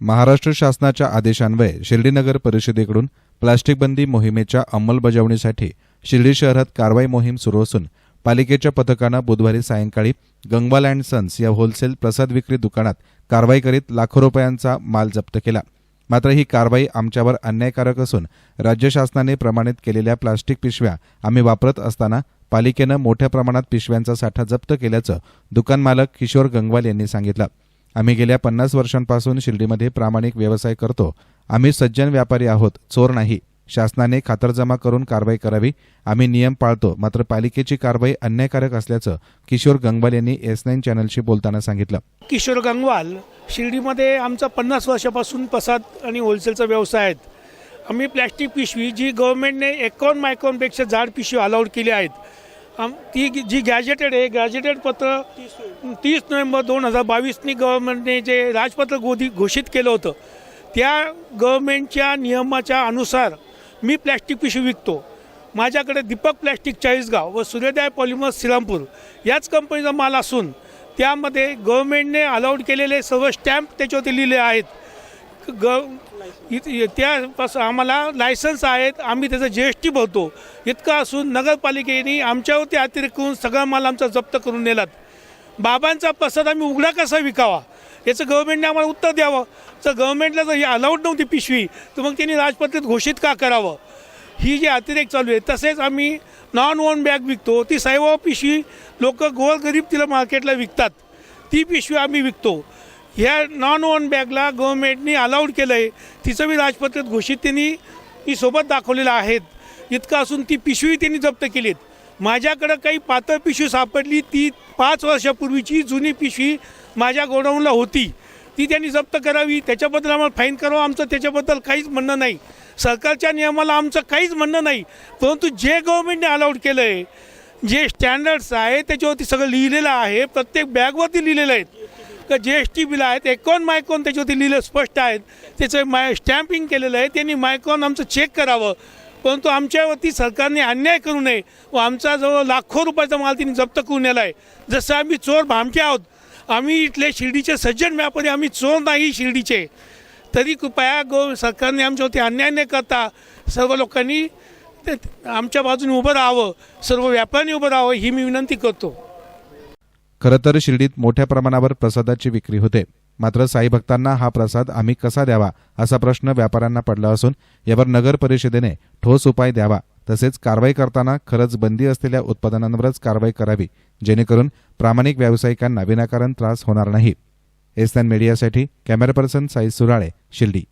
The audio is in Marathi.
महाराष्ट्र शासनाच्या आदेशान्वये शिर्डी नगर परिषदेकडून प्लास्टिक बंदी मोहिमेच्या अंमलबजावणीसाठी शिर्डी शहरात कारवाई मोहीम सुरू असून पालिकेच्या पथकानं बुधवारी सायंकाळी गंगवाल अँड सन्स या होलसेल प्रसाद विक्री दुकानात कारवाई करीत लाखो रुपयांचा माल जप्त केला. मात्र ही कारवाई आमच्यावर अन्यायकारक असून राज्य शासनाने प्रमाणित केलेल्या प्लास्टिक पिशव्या आम्ही वापरत असताना पालिकेनं मोठ्या प्रमाणात पिशव्यांचा साठा जप्त केल्याचं दुकान मालक किशोर गंगवाल यांनी सांगितलं. आम्ही गेल्या पन्नास वर्षांपासून शिर्डीमध्ये प्रामाणिक व्यवसाय करतो. आम्ही सज्जन व्यापारी आहोत चोर नाही. शासनाने खातरजमा करून कारवाई करावी. आम्ही नियम पाळतो मात्र पालिकेची कारवाई अन्यायकारक असल्याचं किशोर गंगवाल यांनी एस नाईन चॅनलशी बोलताना सांगितलं. किशोर गंगवाल शिर्डीमध्ये आमचा पन्नास वर्षापासून प्रसाद आणि होलसेलचा व्यवसाय आहेत. आम्ही प्लॅस्टिक पिशवी जी गव्हर्नमेंटने एकावन्न मायक्रॉनपेक्षा जाड पिशवी अलाउड केली आहेत. आम ती जी गॅजेटेड आहे गॅजेटेड पत्र तीस नोव्हेंबर दोन हजार बावीसनी गव्हर्नमेंटने जे राजपत्र गोदी घोषित केलं होतं त्या गव्हर्नमेंटच्या नियमाच्या अनुसार मी प्लॅस्टिक पिशवी विकतो. माझ्याकडे दीपक प्लॅस्टिक चाळीसगाव व सूर्योदय पॉलिमर्स श्रीरामपूर याच कंपनीचा माल असून त्यामध्ये गव्हर्नमेंटने अलाउड केलेले सर्व स्टॅम्प त्याच्यावरती लिहिले आहेत. ग इत- त्यापासून आम्हाला लायसन्स आहेत. आम्ही त्याचं जी एस टी भरतो. इतकं असून नगरपालिकेने आमच्यावरती अतिरेक करून सगळा माल आमचा जप्त करून नेलात. बाबांचा प्रसाद आम्ही उघडा कसा विकावा? याचं गव्हर्नमेंटने आम्हाला उत्तर द्यावं. जर गव्हर्नमेंटला जर ही अलाउड नव्हती पिशवी तर मग त्यांनी राजपत्रित घोषित का करावं? ही जी अतिरेक चालू आहे तसेच आम्ही नॉन ओन बॅग विकतो. ती साईबाबा पिशवी लोक गोरगरीब तिला मार्केटला विकतात. ती पिशवी आम्ही विकतो. ह्या नॉन ओन बॅगला गव्हर्मेंटनी अलाउड केलं आहे तिचं बी राजपत्रित घोषित त्यांनी ती सोबत दाखवलेलं आहेत. इतकं असून ती पिशवी त्यांनी जप्त केलीत. माझ्याकडं काही पातळ पिशवी सापडली ती पाच वर्षापूर्वीची जुनी पिशवी माझ्या गोडाऊनला होती. ती त्यांनी जप्त करावी. त्याच्याबद्दल आम्हाला फाईन करावं. आमचं त्याच्याबद्दल काहीच म्हणणं नाही. सरकारच्या नियमाला आमचं काहीच म्हणणं नाही. परंतु जे गव्हर्मेंटने अलाउड केलं आहे जे स्टँडर्ड्स आहे त्याच्यावरती सगळं लिहिलेलं आहे प्रत्येक बॅगवरती लिहिलेलं आहे का जी एस टी बिल आहेत एकोन मायकॉन त्याच्यावरती लिहिलं स्पष्ट आहेत. त्याचं माय स्टॅम्पिंग केलेलं आहे त्यांनी मायकॉन आमचं चेक करावं. परंतु आमच्यावरती सरकारने अन्याय करू नये व आमचा जवळ लाखो रुपयाचा माल त्यांनी जप्त करून नेला आहे. जसं आम्ही चोर भामटे आहोत आम्ही इथले शिर्डीचे सज्जन व्यापारी आम्ही चोर नाही शिर्डीचे. तरी कृपया गो सरकारने आमच्यावरती अन्याय न करता सर्व लोकांनी ते- आमच्या बाजूने उभं राहावं सर्व व्यापाऱ्यांनी उभं राहावं ही मी विनंती करतो. खरं तर शिर्डीत मोठ्या प्रमाणावर प्रसादाची विक्री होते. मात्र साई भक्तांना हा प्रसाद आम्ही कसा द्यावा असा प्रश्न व्यापाऱ्यांना पडला असून यावर नगर परिषदेने ठोस उपाय द्यावा तसेच कारवाई करताना खरंच बंदी असलेल्या उत्पादनांवरच कारवाई करावी जेणेकरून प्रामाणिक व्यावसायिकांना विनाकारण त्रास होणार नाही. एस मीडियासाठी कॅमेरा पर्सन साई सुराळे शिर्डी.